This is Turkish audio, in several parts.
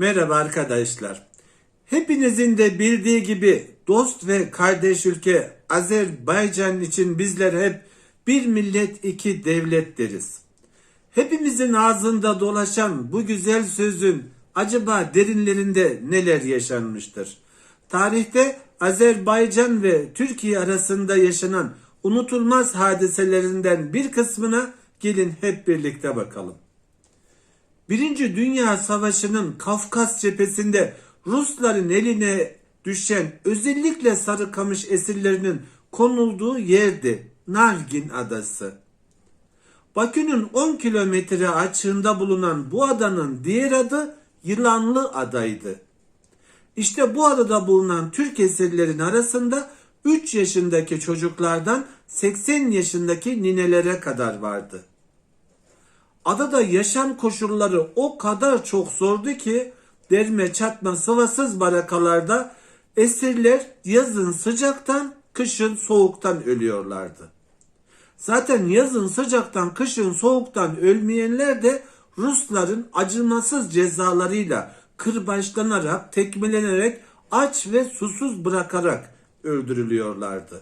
Merhaba arkadaşlar. Hepinizin de bildiği gibi dost ve kardeş ülke Azerbaycan için bizler hep bir millet iki devlet deriz. Hepimizin ağzında dolaşan bu güzel sözün acaba derinlerinde neler yaşanmıştır? Tarihte Azerbaycan ve Türkiye arasında yaşanan unutulmaz hadiselerinden bir kısmına gelin hep birlikte bakalım. Birinci Dünya Savaşı'nın Kafkas cephesinde Rusların eline düşen özellikle Sarıkamış esirlerinin konulduğu yerdi Nargin Adası. Bakü'nün 10 kilometre açığında bulunan bu adanın diğer adı Yılanlı Adaydı. İşte bu adada bulunan Türk esirlerin arasında 3 yaşındaki çocuklardan 80 yaşındaki ninelere kadar vardı. Adada yaşam koşulları o kadar çok zordu ki derme çatma sıvasız barakalarda esirler yazın sıcaktan kışın soğuktan ölüyorlardı. Zaten yazın sıcaktan kışın soğuktan ölmeyenler de Rusların acımasız cezalarıyla kırbaçlanarak, tekmelenerek, aç ve susuz bırakarak öldürülüyorlardı.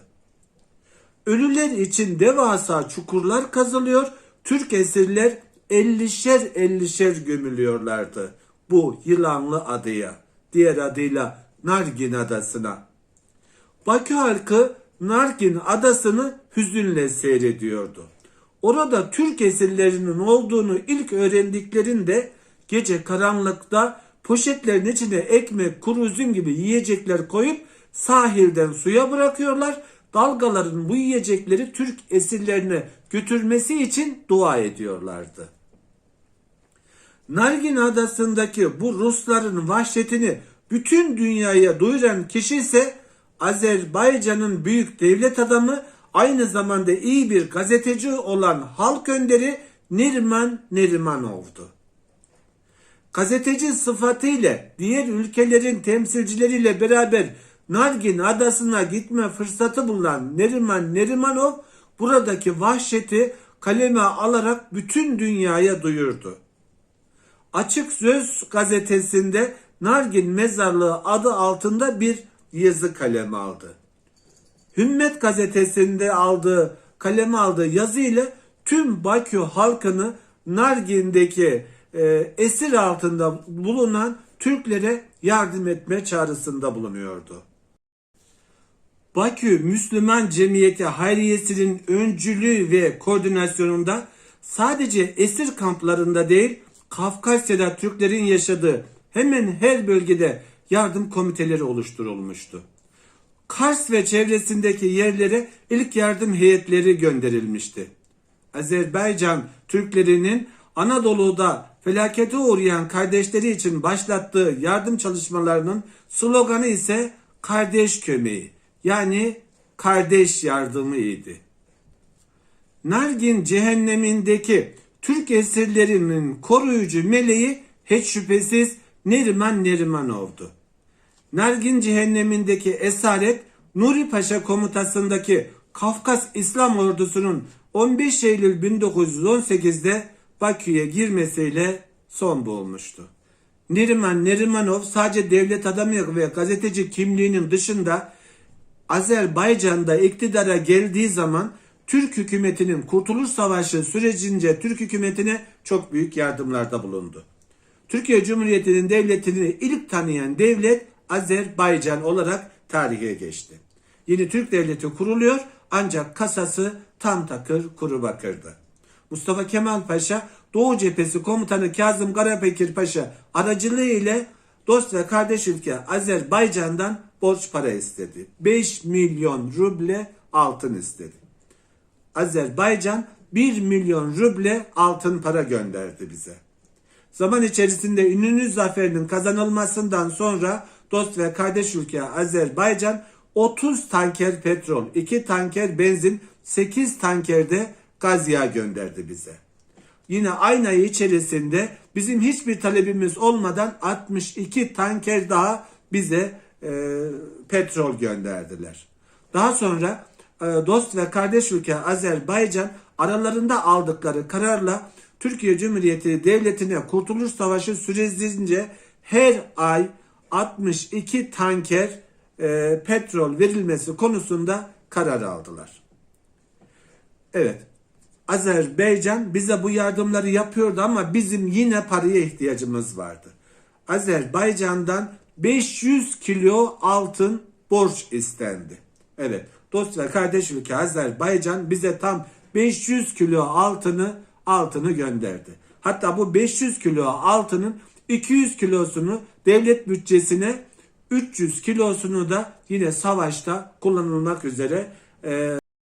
Ölüler için devasa çukurlar kazılıyor, Türk esirler ellişer ellişer gömülüyorlardı bu yılanlı adaya, diğer adıyla Nargin adasına. Bakü halkı Nargin adasını hüzünle seyrediyordu. Orada Türk esirlerinin olduğunu ilk öğrendiklerinde gece karanlıkta poşetlerin içine ekmek, kuru üzüm gibi yiyecekler koyup sahilden suya bırakıyorlar. Dalgaların bu yiyecekleri Türk esirlerine götürmesi için dua ediyorlardı. Nargin adasındaki bu Rusların vahşetini bütün dünyaya duyuran kişi ise Azerbaycan'ın büyük devlet adamı aynı zamanda iyi bir gazeteci olan halk önderi Neriman Nerimanov'du. Gazeteci sıfatıyla diğer ülkelerin temsilcileriyle beraber Nargin adasına gitme fırsatı bulan Neriman Nerimanov buradaki vahşeti kaleme alarak bütün dünyaya duyurdu. Açık Söz gazetesinde Nargin Mezarlığı adı altında bir yazı kaleme aldı. Hümmet gazetesinde aldığı kaleme aldığı yazı ile tüm Bakü halkını Nargin'deki e, esir altında bulunan Türklere yardım etme çağrısında bulunuyordu. Bakü Müslüman Cemiyeti Hayriyesi'nin öncülüğü ve koordinasyonunda sadece esir kamplarında değil Kafkasya'da Türklerin yaşadığı hemen her bölgede yardım komiteleri oluşturulmuştu. Kars ve çevresindeki yerlere ilk yardım heyetleri gönderilmişti. Azerbaycan Türklerinin Anadolu'da felakete uğrayan kardeşleri için başlattığı yardım çalışmalarının sloganı ise kardeş kömeği yani kardeş yardımı idi. Nargin cehennemindeki Türk esirlerinin koruyucu meleği hiç şüphesiz Neriman Nerimanov'du. Nargin cehennemindeki esaret Nuri Paşa komutasındaki Kafkas İslam ordusunun 15 Eylül 1918'de Bakü'ye girmesiyle son bulmuştu. Neriman Nerimanov sadece devlet adamı ve gazeteci kimliğinin dışında Azerbaycan'da iktidara geldiği zaman Türk hükümetinin Kurtuluş Savaşı sürecince Türk hükümetine çok büyük yardımlarda bulundu. Türkiye Cumhuriyeti'nin devletini ilk tanıyan devlet Azerbaycan olarak tarihe geçti. Yeni Türk devleti kuruluyor ancak kasası tam takır kuru bakırdı. Mustafa Kemal Paşa Doğu Cephesi Komutanı Kazım Karabekir Paşa aracılığı ile dost ve kardeş ülke Azerbaycan'dan borç para istedi. 5 milyon ruble altın istedi. Azerbaycan 1 milyon ruble altın para gönderdi bize. Zaman içerisinde Ünlünüz Zaferi'nin kazanılmasından sonra dost ve kardeş ülke Azerbaycan 30 tanker petrol, 2 tanker benzin, 8 tankerde gaz yağı gönderdi bize. Yine aynı ay içerisinde bizim hiçbir talebimiz olmadan 62 tanker daha bize e, petrol gönderdiler. Daha sonra dost ve kardeş ülke Azerbaycan aralarında aldıkları kararla Türkiye Cumhuriyeti Devleti'ne Kurtuluş Savaşı sürecince her ay 62 tanker e, petrol verilmesi konusunda karar aldılar. Evet. Azerbaycan bize bu yardımları yapıyordu ama bizim yine paraya ihtiyacımız vardı. Azerbaycan'dan 500 kilo altın borç istendi. Evet. Dost ve kardeş ülke Azerbaycan bize tam 500 kilo altını altını gönderdi. Hatta bu 500 kilo altının 200 kilosunu devlet bütçesine 300 kilosunu da yine savaşta kullanılmak üzere e,